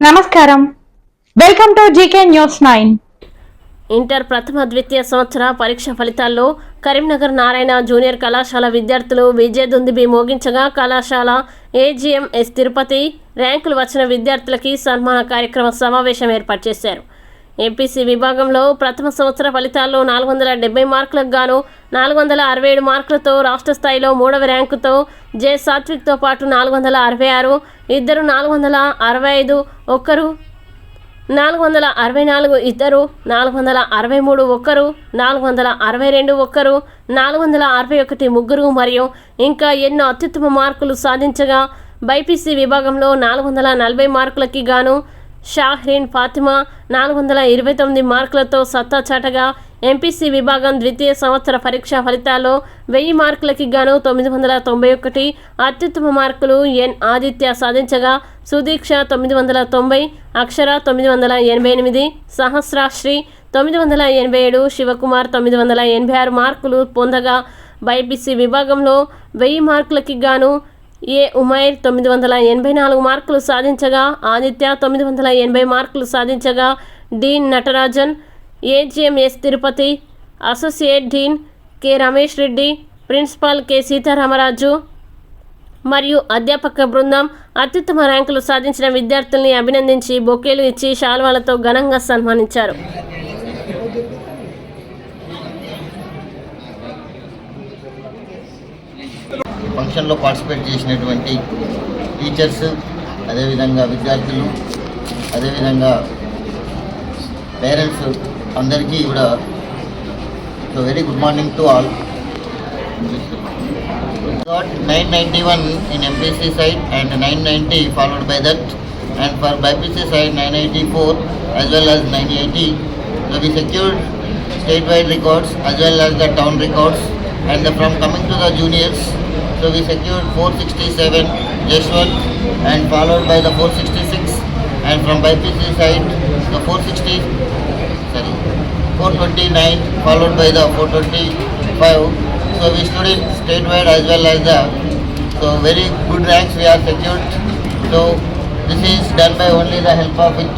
నమస్కారం. Welcome to GK news nine. Inter ప్రథమ ద్వితీయ సంవత్సర పరీక్ష ఫలితాల్లో కరీంనగర్ నారాయణ జూనియర్ కళాశాల విద్యార్థులు విజయదుందిబి మోగించగా కళాశాల ఏజీఎం ఎస్ తిరుపతి ర్యాంకులు వచ్చిన విద్యార్థులకి సన్మాన కార్యక్రమ సమావేశం ఏర్పాటు చేశారు. ఎంపీసీ విభాగంలో ప్రథమ సంవత్సర ఫలితాల్లో నాలుగు వందల డెబ్బై మార్కులకు గాను నాలుగు వందల అరవై ఏడు మార్కులతో రాష్ట్ర స్థాయిలో మూడవ ర్యాంకుతో జె సాత్విక్తో పాటు నాలుగు వందల అరవై ఆరు ఇద్దరు నాలుగు వందల అరవై ఐదు ఒక్కరు నాలుగు వందల అరవై నాలుగు ఇద్దరు నాలుగు వందల అరవై మూడు ఒక్కరు నాలుగు వందల అరవై రెండు ఒక్కరు నాలుగు వందల అరవై ఒకటి ముగ్గురు మరియు ఇంకా ఎన్నో అత్యుత్తమ మార్కులు సాధించగా బైపీసీ విభాగంలో నాలుగు వందల నలభై మార్కులకి గాను షాహ్రీన్ ఫాతిమా నాలుగు వందల ఇరవై తొమ్మిది మార్కులతో సత్తా చాటగా ఎంపీసీ విభాగం ద్వితీయ సంవత్సర పరీక్షా ఫలితాల్లో వెయ్యి మార్కులకి గాను తొమ్మిది వందల తొంభై ఒకటి అత్యుత్తమ మార్కులు ఎన్ ఆదిత్య సాధించగా సుదీక్ష తొమ్మిది వందల తొంభై అక్షర తొమ్మిది వందల ఎనభై ఎనిమిది సహస్రాశ్రీ తొమ్మిది వందల ఎనభై ఏడు శివకుమార్ తొమ్మిది వందల ఎనభై ఆరు మార్కులు పొందగా బైపీసీ విభాగంలో వెయ్యి మార్కులకి గాను ఏ ఉమైర్ తొమ్మిది వందల ఎనభై నాలుగు మార్కులు సాధించగా ఆదిత్య తొమ్మిది వందల ఎనభై మార్కులు సాధించగా dean Natarajan AGMS Tirupati associate dean K Ramesh Reddy principal K Sitaramaraju మరియు అధ్యాపక బృందం అత్యుత్తమ ర్యాంకులు సాధించిన విద్యార్థుల్ని అభినందించి బొకేలు ఇచ్చి శాల్వాలతో ఘనంగా సన్మానించారు. ఫంక్షన్లో పార్టిసిపేట్ చేసినటువంటి టీచర్స్ అదేవిధంగా విద్యార్థులు అదేవిధంగా పేరెంట్స్ అందరికీ కూడా so very good morning to all got 991 in MPC side and 990 followed by that and for BPC side 984 as well as 980 so we secured statewide records as well as the town records and the, from coming to the juniors so we secured 467 Jeshwant and followed by the 466 and from BPC side the 460 sorry 429 followed by the 425 so we stood in statewide as well as the so very good ranks we are secured. So this is done by only the help of it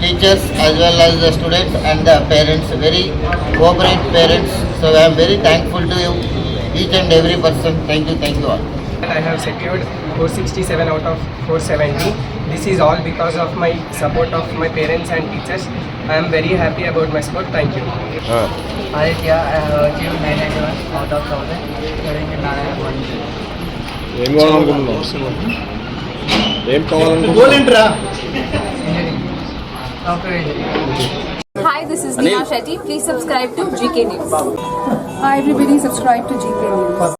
teachers as well as the students and the parents very cooperate parents. So i am very thankful to you each and every person. Thank you thank you all. I have secured 467 out of 470. This is all because of my support of my parents and teachers. I am very happy about my sport. Thank you. Aditya, I have achieved 991 out of 1000 during the Narayana College. ఏం కావాలనుకుంటున్నావు ఏం కావాలనుకుంటున్నావు Engineering. Software engineering. Hi, this is Neha Shetty. Please subscribe to GK News. Hi everybody, subscribe to GK News.